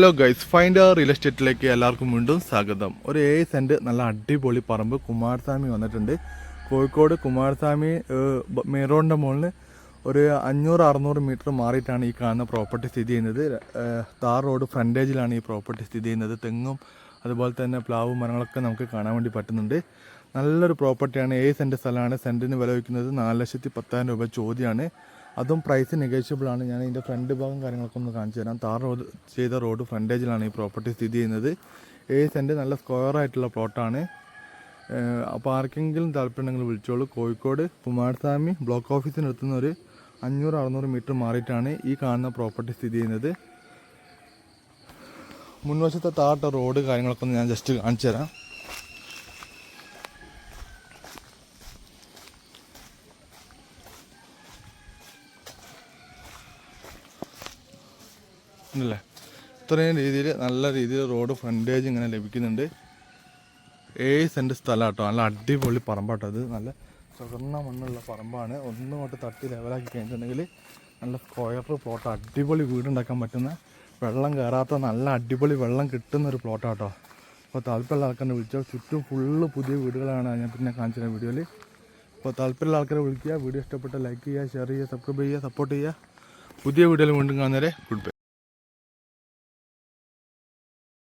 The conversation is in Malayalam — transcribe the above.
ഹലോ ഗൈസ് ഫൈൻഡ് റിയൽ എസ്റ്റേറ്റിലേക്ക് എല്ലാവർക്കും വീണ്ടും സ്വാഗതം. ഒരു ഏഴ് സെന്റ് നല്ല അടിപൊളി പറമ്പ് കുമാരസ്വാമി വന്നിട്ടുണ്ട്. കോഴിക്കോട് കുമാരസ്വാമി മെയിൻ റോഡിന്റെ മുകളിൽ ഒരു അഞ്ഞൂറ് അറുന്നൂറ് മീറ്റർ മാറിയിട്ടാണ് ഈ കാണുന്ന പ്രോപ്പർട്ടി സ്ഥിതി ചെയ്യുന്നത്. താർ റോഡ് ഫ്രണ്ടേജിലാണ് ഈ പ്രോപ്പർട്ടി സ്ഥിതി ചെയ്യുന്നത്. തെങ്ങും അതുപോലെ തന്നെ പ്ലാവും മരങ്ങളൊക്കെ നമുക്ക് കാണാൻ വേണ്ടി പറ്റുന്നുണ്ട്. നല്ലൊരു പ്രോപ്പർട്ടിയാണ്. ഏഴ് സെന്റ് സ്ഥലമാണ്. സെന്റിന് വില വയ്ക്കുന്നത് നാല് ലക്ഷത്തി പത്തായിരം രൂപ ചോദ്യമാണ് അതും പ്രൈസ് നെഗോഷ്യബിൾ ആണ്. ഞാൻ ഇതിന്റെ ഫ്രണ്ട് ഭാഗം കാര്യങ്ങളൊക്കെ ഒന്ന് കാണിച്ചു തരാം. താർ റോഡ് ചെയ്ത റോഡ് ഫ്രണ്ടേജിലാണ് ഈ പ്രോപ്പർട്ടി സ്ഥിതി ചെയ്യുന്നത്. ഏഴ് സെന്റ് നല്ല സ്ക്വയർ ആയിട്ടുള്ള പ്ലോട്ടാണ് അപ്പോൾ ആർക്കെങ്കിലും താല്പര്യമുണ്ടെങ്കിൽ വിളിച്ചോളൂ. കോഴിക്കോട് കുമാരസ്വാമി ബ്ലോക്ക് ഓഫീസിന് എത്തുന്ന ഒരു അഞ്ഞൂറ് അറുന്നൂറ് മീറ്റർ മാറിയിട്ടാണ് ഈ കാണുന്ന പ്രോപ്പർട്ടി സ്ഥിതി ചെയ്യുന്നത്. മുൻവശത്തെ താട്ട റോഡ് കാര്യങ്ങളൊക്കെ ഒന്ന് ഞാൻ ജസ്റ്റ് കാണിച്ചു തരാം. അല്ലേ ഇത്രയും രീതിയിൽ നല്ല രീതിയിൽ റോഡ് ഫ്രണ്ടേജ് ഇങ്ങനെ ലഭിക്കുന്നുണ്ട്. ഏഴ് സെന്റ് സ്ഥലം കേട്ടോ നല്ല അടിപൊളി പറമ്പാട്ടോ അത് നല്ല ചുവന്ന മണ്ണുള്ള പറമ്പാണ്. ഒന്നും തൊട്ട് തട്ടി ലെവലാക്കി കഴിഞ്ഞിട്ടുണ്ടെങ്കിൽ നല്ല സ്ക്വയർ പ്ലോട്ട് അടിപൊളി വീടുണ്ടാക്കാൻ പറ്റുന്ന വെള്ളം കയറാത്ത നല്ല അടിപൊളി വെള്ളം കിട്ടുന്ന ഒരു പ്ലോട്ടാട്ടോ അപ്പോൾ താല്പര്യമുള്ള ആൾക്കാരെ വിളിച്ചാൽ ചുറ്റും ഫുള്ള് പുതിയ വീടുകളാണ് ഞാൻ പിന്നെ കാണിച്ചത് വീഡിയോയിൽ. അപ്പോൾ താല്പര്യമുള്ള ആൾക്കാരെ വിളിക്കുക. വീഡിയോ ഇഷ്ടപ്പെട്ട ലൈക്ക് ചെയ്യുക ഷെയർ ചെയ്യുക സബ്സ്ക്രൈബ് ചെയ്യുക സപ്പോർട്ട് ചെയ്യുക. പുതിയ വീഡിയോയിൽ വീണ്ടും കാണുന്നവരെ ഗുഡ് ബൈ